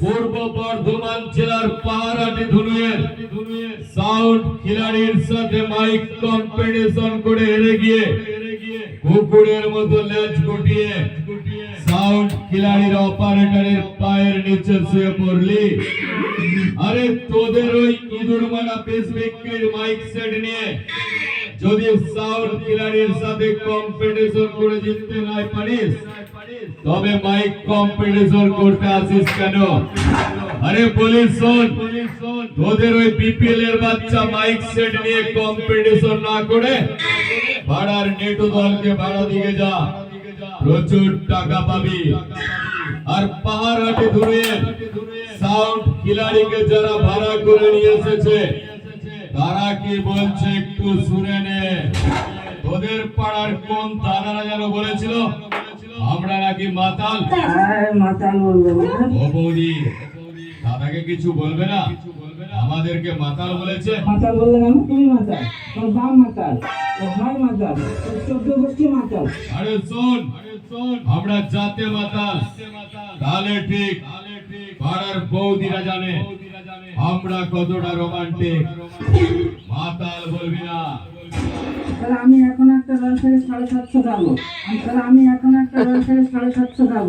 পূর্ব বর্ধমান জেলার পাহাড়াটি ধুনুয়ে সাউন্ড খিলাড়ির সাথে mic competition করে হেরে গিয়ে কুকুরের মতো লেজ গুটিয়ে সাউন্ড খিলাড়ির অপারেটরের পায়ের নিচে শুয়ে পড়লি আরে তোদের ওই ইঁদুর মারা পেসমেকের মাইক সেট নিয়ে যদি সাউন্ড খিলাড়ির সাথে কম্পিটিশন করে জিততে নাই পারিস, তবে মাইক কম্পিটিশন করতে আসিস কেন? আরে পুলিশ শোন, তোদের ওই বিপিএল এর বাচ্চা মাইক সেট নিয়ে কম্পিটিশন না করে পাড়ার নেটু দলকে ভাড়া দিয়ে যা, প্রচুর টাকা পাবি। আর পাহাড় হাটে ধরে সাউন্ড খিলাড়িকে যারা ভাড়া করে নিয়ে এসেছে তারা কি বলছে একটু শুনে নে। তোদের পাড়ার কোন দাদারা যেন বলেছিল আমরা নাকি মাতাল? আর মাতাল বলব ও বৌদি দাদাকে কিছু বলবে না? আমাদেরকে মাতাল বলেছে? মাতাল তুমি মাতাল তোর বাপ মাতাল তোর ভাই মাতাল তোর চোদ্দ গোষ্ঠী মাতাল। আরে শোন আমরা জাতে মাতাল। তাহলে ঠিক পাড়ার বৌদিরা জানে। আমরা কতটা রোমান্টিক মাতাল বলবি না। তাহলে আমি এখন একটা রয়্যাল সাড়ে সাতশো খাব তাহলে আমি এখন একটা রয়্যাল সাড়ে সাতশো খাব